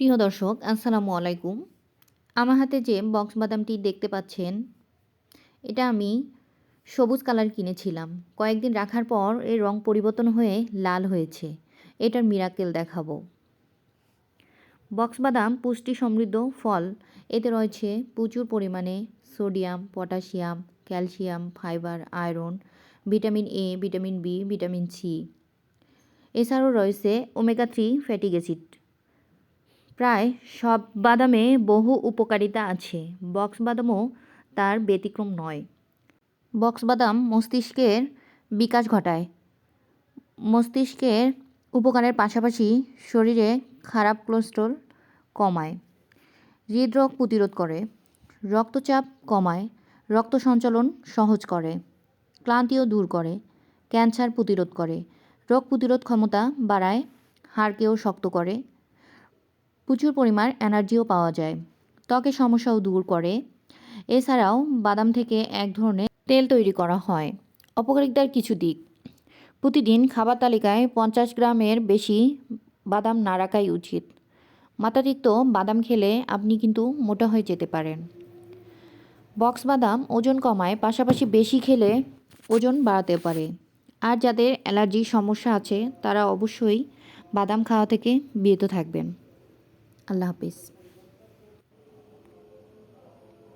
প্রিয় দর্শক, আসসালামু আলাইকুম। আমার হাতে যে বক্স বাদামটি দেখতে পাচ্ছেন, এটা আমি সবুজ কালার কিনেছিলাম। কয়েকদিন রাখার পর এর রং পরিবর্তন হয়ে লাল হয়েছে। এটার মিরাকেল দেখাবো। বক্স বাদাম পুষ্টি সমৃদ্ধ ফল। এতে রয়েছে প্রচুর পরিমাণে sodium, potassium, calcium, fibre, iron, vitamin A, vitamin B, vitamin C. এছাড়াও রয়েছে ওমেগা থ্রি ফ্যাটি অ্যাসিড। প্রায় সব বাদামে বহু উপকারিতা আছে। বক্স বাদামও তার ব্যতিক্রম নয়। বক্স বাদাম মস্তিষ্কের বিকাশ ঘটায়। মস্তিষ্কের উপকারের পাশাপাশি শরীরে খারাপ কোলেস্ট্রল কমায়। হৃদরোগ প্রতিরোধ করে। রক্তচাপ কমায়। রক্ত সঞ্চালন সহজ করে। ক্লান্তিও দূর করে। ক্যান্সার প্রতিরোধ করে। রোগ প্রতিরোধ ক্ষমতা বাড়ায়। হাড়কেও শক্ত করে। প্রচুর পরিমাণ এনার্জিও পাওয়া যায়। ত্বকের সমস্যাও দূর করে। এছাড়াও বাদাম থেকে এক ধরনের তেল তৈরি করা হয়। অপকারিতার কিছু দিক। প্রতিদিন খাবার তালিকায় পঞ্চাশ গ্রামের বেশি বাদাম না রাখাই উচিত। মাত্রাতিরিক্ত বাদাম খেলে আপনি কিন্তু মোটা হয়ে যেতে পারেন। বক্স বাদাম ওজন কমায়, পাশাপাশি বেশি খেলে ওজন বাড়াতে পারে। আর যাদের অ্যালার্জির সমস্যা আছে, তারা অবশ্যই বাদাম খাওয়া থেকে বিরত থাকবেন। আল্লাহ হাফিজ।